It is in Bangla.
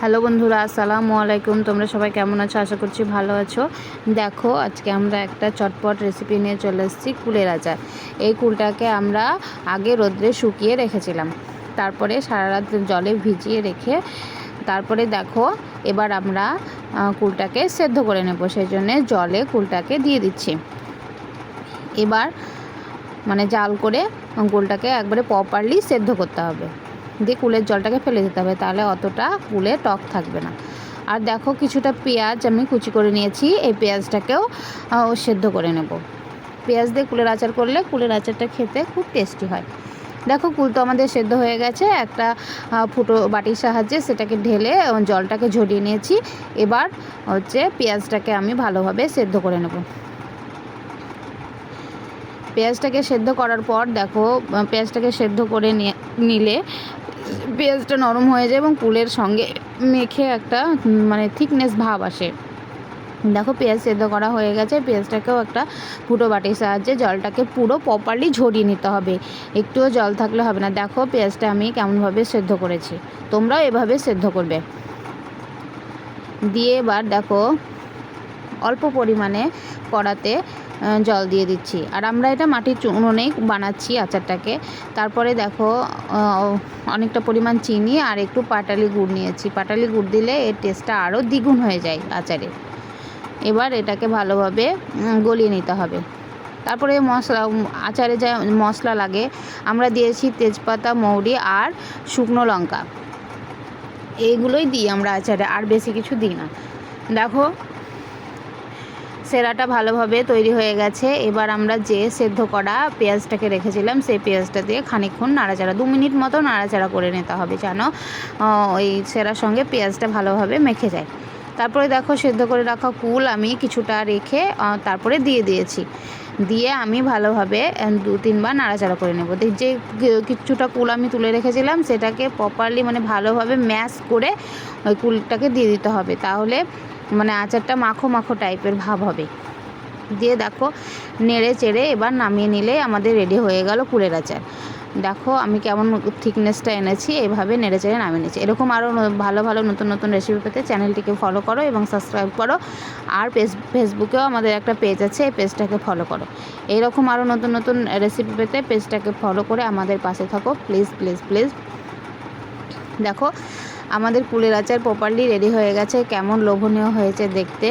হ্যালো বন্ধুরা, আসসালামু আলাইকুম। তোমরা সবাই কেমন আছো? আশা করছি ভালো আছো। দেখো, আজকে আমরা একটা চটপট রেসিপি নিয়ে চলে এসেছি কুলের আচার। এই কুলটাকে আমরা আগে রোদ্রে শুকিয়ে রেখেছিলাম। তারপরে সারা রাত জলে ভিজিয়ে রেখে, তারপরে দেখো, এবার আমরা কুলটাকে সেদ্ধ করে নেব। সেই জন্যে জলে কুলটাকে দিয়ে দিচ্ছি। এবার মানে জাল করে কুলটাকে একবারে প্রপারলি সেদ্ধ করতে হবে। দিয়ে কুলের জলটাকে ফেলে দিতে হবে, তাহলে অতটা কুলে টক থাকবে না। আর দেখো কিছুটা পেঁয়াজ আমি কুচি করে নিয়েছি, এই পেঁয়াজটাকেও সেদ্ধ করে নেব। পেঁয়াজ দিয়ে কুলের আচার করলে কুলের আচারটা খেতে খুব টেস্টি হয়। দেখো কুল তো আমাদের সেদ্ধ হয়ে গেছে, একটা ফুটো বাটির সাহায্যে সেটাকে ঢেলে জলটাকে ঝরিয়ে নিয়েছি। এবার হচ্ছে পেঁয়াজটাকে আমি ভালোভাবে সেদ্ধ করে নেব। পেঁয়াজটাকে সেদ্ধ করার পর দেখো পেঁয়াজটাকে সেদ্ধ করে নিলে পেঁয়াজটা নরম হয়ে যায় এবং কুলের সঙ্গে মেখে একটা মানে থিকনেস ভাব আসে। দেখো পেঁয়াজ সেদ্ধ করা হয়ে গেছে, পেঁয়াজটাকেও একটা ফুটো বাটির সাহায্যে জলটাকে পুরো প্রপারলি ঝরিয়ে নিতে হবে। একটুও জল থাকলে হবে না। দেখো পেঁয়াজটা আমি কেমনভাবে সেদ্ধ করেছি। তোমরাও এভাবে সেদ্ধ করবে। দিয়ে এবার দেখো, অল্প পরিমাণে কড়াতে জল দিয়ে দিচ্ছি। আর আমরা এটা মাটির চু- বানাচ্ছি আচারটাকে। তারপরে দেখো অনেকটা পরিমাণ চিনি আর একটু পাটালি গুড় নিয়েছি। পাটালি গুড় দিলে এর টেস্টটা আরও দ্বিগুণ হয়ে যায় আচারে। এবার এটাকে ভালোভাবে গলিয়ে নিতে হবে। তারপরে মশলা আচারে যা মশলা লাগে, আমরা দিয়েছি তেজপাতা, মৌরি আর শুকনো লঙ্কা। এইগুলোই দিই আমরা আচারে, আর বেশি কিছু দিই না। দেখো সেরাটা ভালোভাবে তৈরি হয়ে গেছে। এবার আমরা যে সেদ্ধ করা পেঁয়াজটাকে রেখেছিলাম, সেই পেঁয়াজটা দিয়ে খানিকক্ষণ নাড়াচাড়া, দু মিনিট মতো নাড়াচাড়া করে নিতে হবে যেন ওই সেরার সঙ্গে পেঁয়াজটা ভালোভাবে মেখে যায়। তারপরে দেখো সেদ্ধ করে রাখা কুল আমি কিছুটা রেখে তারপরে দিয়ে দিয়েছি। দিয়ে আমি ভালোভাবে দু তিনবার নাড়াচাড়া করে নেব। যে কিছুটা কুল আমি তুলে রেখেছিলাম, সেটাকে প্রপারলি মানে ভালোভাবে ম্যাশ করে ওই কুলটাকে দিয়ে দিতে হবে। তাহলে মানে আচারটা মাখো মাখো টাইপের ভাব হবে। দিয়ে দেখো, নেড়ে চেড়ে এবার নামিয়ে নিলে আমাদের রেডি হয়ে গেল কুলের আচার। দেখো, আমি কেমন থিকনেসটা এনেছি, এভাবে নেড়ে চেড়ে নামিয়ে নিয়েছি। এরকম আরও ভালো ভালো নতুন নতুন রেসিপি পেতে চ্যানেলটিকে ফলো করো এবং সাবস্ক্রাইব করো। আর ফেসবুকেও আমাদের একটা পেজ আছে, এই পেজটাকে ফলো করো। এইরকম আরও নতুন নতুন রেসিপি পেতে পেজটাকে ফলো করে আমাদের পাশে থাকো। প্লিজ প্লিজ প্লিজ দেখো, আমাদের কুলের আচার প্রপারলি রেডি হয়ে গেছে। কেমন লোভনীয় হয়েছে দেখতে।